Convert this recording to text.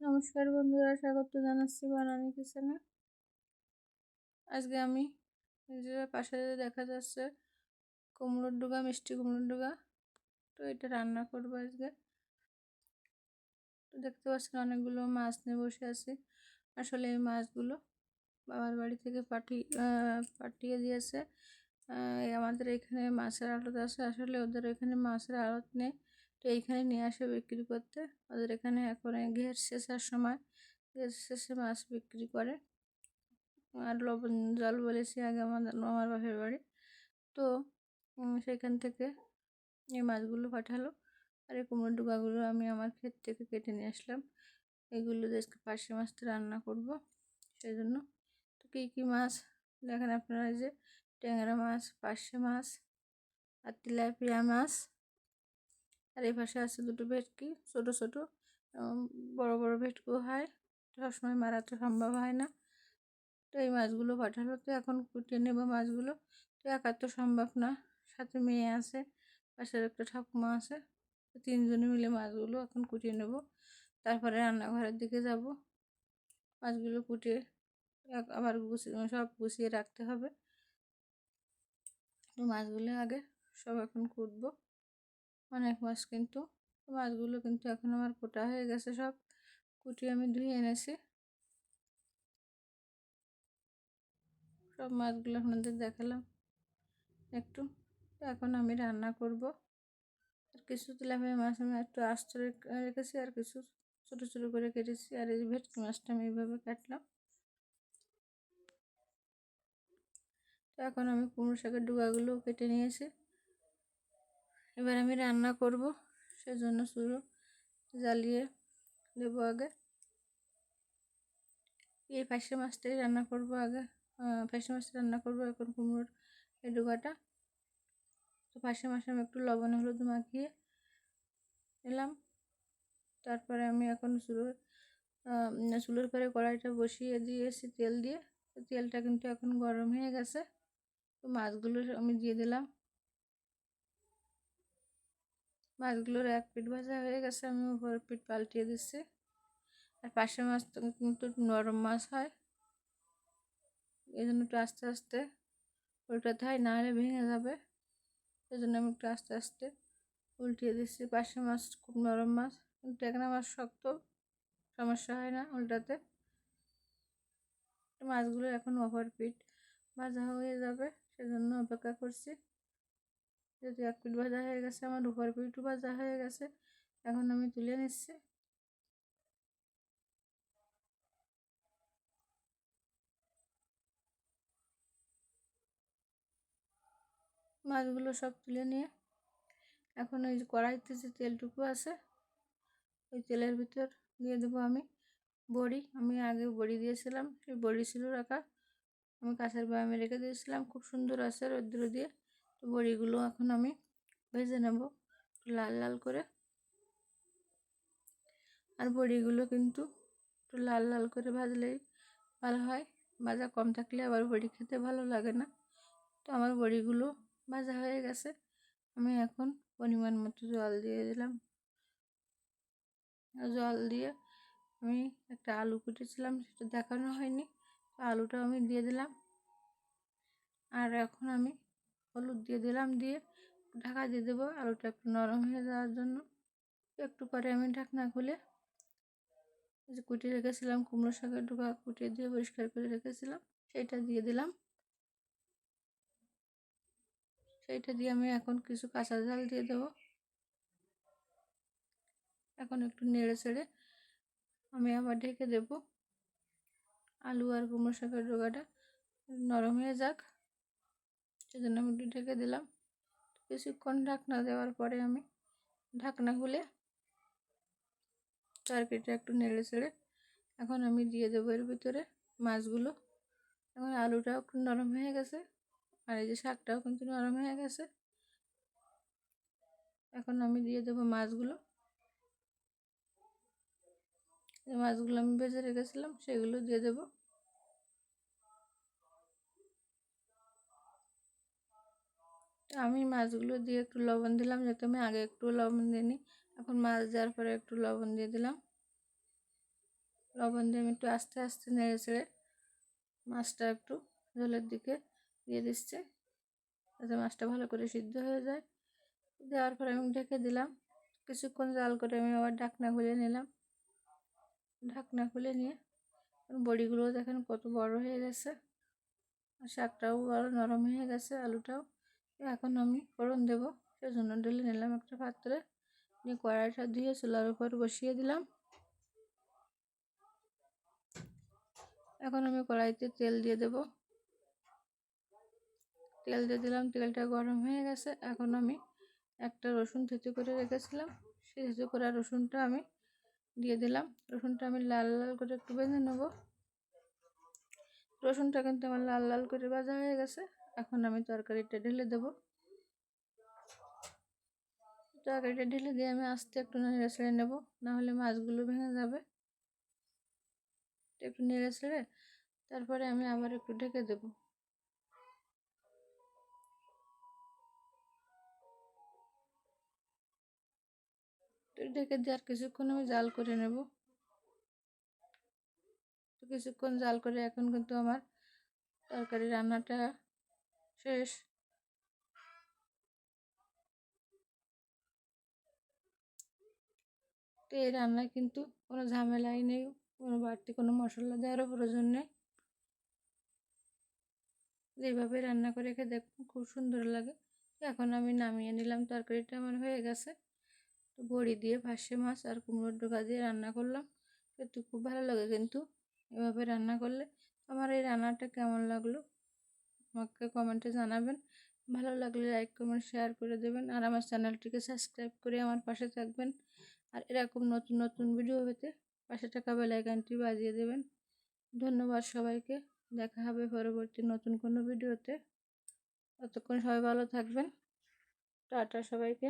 নমস্কার বন্ধুরা, স্বাগত জানাচ্ছি বানানি কিচেনে। আজকে আমি যে পাশে দেখা যাচ্ছে কুমড়োর ডুগা, মিষ্টি কুমড়োর ডুগা, তো এটা রান্না করব আজকে। তো দেখতে পাচ্ছেন অনেকগুলো মাছ নিয়ে বসে আছি। আসলে এই মাছগুলো বাবার বাড়ি থেকে পাঠিয়ে পাঠিয়ে দিয়েছে। আমাদের এখানে মাছের আড়ত আছে। আসলে ওদের এখানে মাছের আড়ত নেই। তো এইখানে নিয়ে আসে বিক্রি করতে। ওদের এখানে এখন ঘের শেষের সময়। ঘের শেষে মাছ বিক্রি করে। আর লবণ, জল বলেছি আগে আমাদের, আমার বাপের বাড়ি। তো সেখান থেকে এই মাছগুলো পাঠালো। আর এই কুমড়ো ডুবাগুলো আমি আমার ক্ষেত থেকে কেটে নিয়ে আসলাম। এগুলো আজকে পার্শে মাছটা রান্না করব সেই জন্য তো কী কী মাছ? দেখেন আপনারা যে ট্যাংরা মাছ, পার্শে মাছ, আর তিলাপিয়া মাছ। আর এই পাশে আছে দুটো ভেটকি, ছোট ছোট। বড় বড় ভেটকিও হয়। সবসময় মারা তো সম্ভব হয় না। তো এই মাছগুলো পাঠালো। তো এখন কুটিয়ে নেব মাছগুলো। তো একা তো সম্ভব না। সাথে মেয়ে আছে, পাশের একটা ঠাকুমা আছে। তো তিনজনে মিলে মাছগুলো এখন কুটিয়ে নেব। তারপরে রান্নাঘরের দিকে যাব। মাছগুলো কুটিয়ে আবার গুছিয়ে, সব গুছিয়ে রাখতে হবে। তো মাছগুলো আগে সব এখন কুটবো। অনেক মাছ কিন্তু, মাছগুলো কিন্তু এখন আমার কোটা হয়ে গেছে সব। কুটি আমি ধুয়ে এনেছি। সব মাছগুলো আপনাদের দেখালাম একটু। এখন আমি রান্না করব। আর কিছু তেলাপিয়া মাছ আমি একটু আস্ত রেখেছি আর কিছু ছোটো ছোটো করে কেটেছি। আর এই ভেটকি মাছটা আমি এইভাবে কাটলাম। তো এখন আমি কুমড়ো শাকের ডুগাগুলো কেটে নিয়েছি। এবার আমি রান্না করব, সেজন্য শুরু। জ্বালিয়ে দেব আগে। এই পাশে মাছটাই রান্না করব আগে। পাশে মাছটা রান্না করব এখন কুমড়োর এই ডুগাটা তো পাশে মাসে আমি একটু লবণ, হলুদ মাখিয়ে এলাম। তারপরে আমি এখন শুরু চুলোর পরে কড়াইটা বসিয়ে দিয়েছি তেল দিয়ে, তেলটা কিন্তু এখন গরম হয়ে গেছে। তো মাছগুলো আমি দিয়ে দিলাম। মাছগুলোর এক পিঠ ভাজা হয়ে গেছে, আমি উপর পিঠ পাল্টিয়ে দিচ্ছি। আর পাশে মাছ কিন্তু নরম মাছ হয়। এই জন্য একটু আস্তে আস্তে উল্টাতে হয় নাহলে ভেঙে যাবে। এই জন্য আমি একটু আস্তে আস্তে উল্টিয়ে দিচ্ছি। পাশে মাছ খুব নরম মাছ, কিন্তু এখানে মাছ শক্ত, সমস্যা হয় না উল্টাতে। মাছগুলো এখন ওভার পিঠ ভাজা হয়ে যাবে, সেজন্য অপেক্ষা করছি। যেহেতু এক পিঠ ভাজা হয়ে গেছে, আমার উপর পিঠও ভাজা হয়ে গেছে। এখন আমি তুলে নিচ্ছি। মাছগুলো সব তুলে নিয়ে এখন ওই যে কড়াইতে যে তেলটুকু আছে, ওই তেলের ভিতর দিয়ে দেবো আমি বড়ি। আমি আগে বড়ি দিয়েছিলাম, সেই বড়ি ছিল রাখা। আমি কাঁচের বায়ামে রেখে দিয়েছিলাম, খুব সুন্দর আছে রৌদ্র দিয়ে। তো বড়িগুলো এখন আমি ভেজে নেব লাল লাল করে। আর বড়িগুলো কিন্তু একটু লাল লাল করে ভাজলেই ভালো হয়। ভাজা কম থাকলে আবার বড়ি খেতে ভালো লাগে না। তো আমার বড়িগুলো ভাজা হয়ে গেছে। আমি এখন পরিমাণ মতো জল দিয়ে দিলাম। জল দিয়ে আমি একটা আলু কুটেছিলাম, সেটা দেখানো হয়নি। আলুটা আমি দিয়ে দিলাম। আর এখন আমি হলুদ দিয়ে দিলাম, দিয়ে ঢাকা দিয়ে দেবো আলুটা একটু নরম হয়ে যাওয়ার জন্য। একটু পরে আমি ঢাকনা খুলে যে কুটিয়ে রেখেছিলাম, কুমড়ো শাকের ডুবা কুটিয়ে দিয়ে পরিষ্কার করে রেখেছিলাম, সেইটা দিয়ে দিলাম। সেইটা দিয়ে আমি এখন কিছু কাঁচা জাল দিয়ে দেবো। এখন একটু নেড়ে চেড়ে আমি আবার ঢেকে দেব। আলু আর কুমড়ো শাকের ডোকাটা নরম হয়ে যাক। সেজন্য আমি একটু ঢেকে দিলাম। কিছুক্ষণ ঢাকনা দেওয়ার পরে আমি ঢাকনা খুলে তরকারিটা একটু নেড়ে চেড়ে এখন আমি দিয়ে দেবো এর ভিতরে মাছগুলো। এখন আলুটাও একটু নরম হয়ে গেছে আর এই যে শাকটাও কিন্তু নরম হয়ে গেছে। এখন আমি দিয়ে দেবো মাছগুলো। মাছগুলো আমি ভেজে রেখেছিলাম, সেগুলো দিয়ে দেবো। আমি মাছগুলো দিয়ে একটু লবণ দিলাম, যাতে আমি আগে একটু লবণ দিইনি এখন মাছ দেওয়ার পরে একটু লবণ দিয়ে দিলাম। লবণ দিয়ে আমি একটু আস্তে আস্তে নেড়ে চেড়ে মাছটা একটু জলের দিকে দিয়ে দিচ্ছে, যাতে মাছটা ভালো করে সিদ্ধ হয়ে যায়। দেওয়ার পরে আমি ঢেকে দিলাম। কিছুক্ষণ জাল করে আমি আবার ঢাকনা খুলে নিলাম। ঢাকনা খুলে নিয়ে বড়িগুলো দেখেন কত বড় হয়ে গেছে। শাকটাও বড় নরম হয়ে গেছে, আলুটাও। এখন আমি ফোড়ন দেবো। সেজন্য ঢেলে নিলাম একটা পাত্রে। নিয়ে কড়াইটা দিয়ে চুলার উপর বসিয়ে দিলাম। এখন আমি কড়াইতে তেল দিয়ে দেব। তেল দিয়ে দিলাম, তেলটা গরম হয়ে গেছে। এখন আমি একটা রসুন থেঁচে করে রেখেছিলাম। সেই থেঁচে করা রসুনটা আমি দিয়ে দিলাম। রসুনটা আমি লাল লাল করে একটু বেঁধে নেব। রসুনটা কিন্তু আমার লাল লাল করে ভাজা হয়ে গেছে। এখন আমি তরকারিটা ঢেলে দেব। তরকারিটা ঢেলে দিয়ে আমি আস্তে একটু নেড়ে ছেড়ে নেব, নাহলে মাছগুলো ভেঙে যাবে। একটু নেড়ে ছেড়ে তারপরে আমি আবার একটু ঢেকে দেব। ঢেকে দিয়ে আর কিছুক্ষণ আমি জাল করে নেব। কিছুক্ষণ জাল করে এখন কিন্তু আমার তরকারি রান্নাটা শেষ। তো এই রান্নায় কিন্তু কোনো ঝামেলাই নেই, কোনো বাড়তি কোনো মশলা দেওয়ারও প্রয়োজন নেই। যেভাবে রান্না করে রেখে দেখুন খুব সুন্দর লাগে। এখন আমি নামিয়ে নিলাম, তরকারিটা আমার হয়ে গেছে। তো বড়ি দিয়ে ভাসে মাছ আর কুমড়োর ডোকা দিয়ে রান্না করলাম। সত্যি খুব ভালো লাগে কিন্তু এভাবে রান্না করলে। আমার এই রান্নাটা কেমন লাগল? আমাকে কমেন্টে জানাবেন। ভালো লাগলে লাইক কমেন্ট শেয়ার করে দেবেন। আর আমার চ্যানেলটিকে সাবস্ক্রাইব করে আমার পাশে থাকবেন। আর এরকম নতুন নতুন ভিডিও পেতে পাশে থাকা বেলাইকানটি বাজিয়ে দেবেন। ধন্যবাদ সবাইকে। দেখা হবে পরবর্তী নতুন কোনো ভিডিওতে ততক্ষণ সবাই ভালো থাকবেন। টাটা সবাইকে।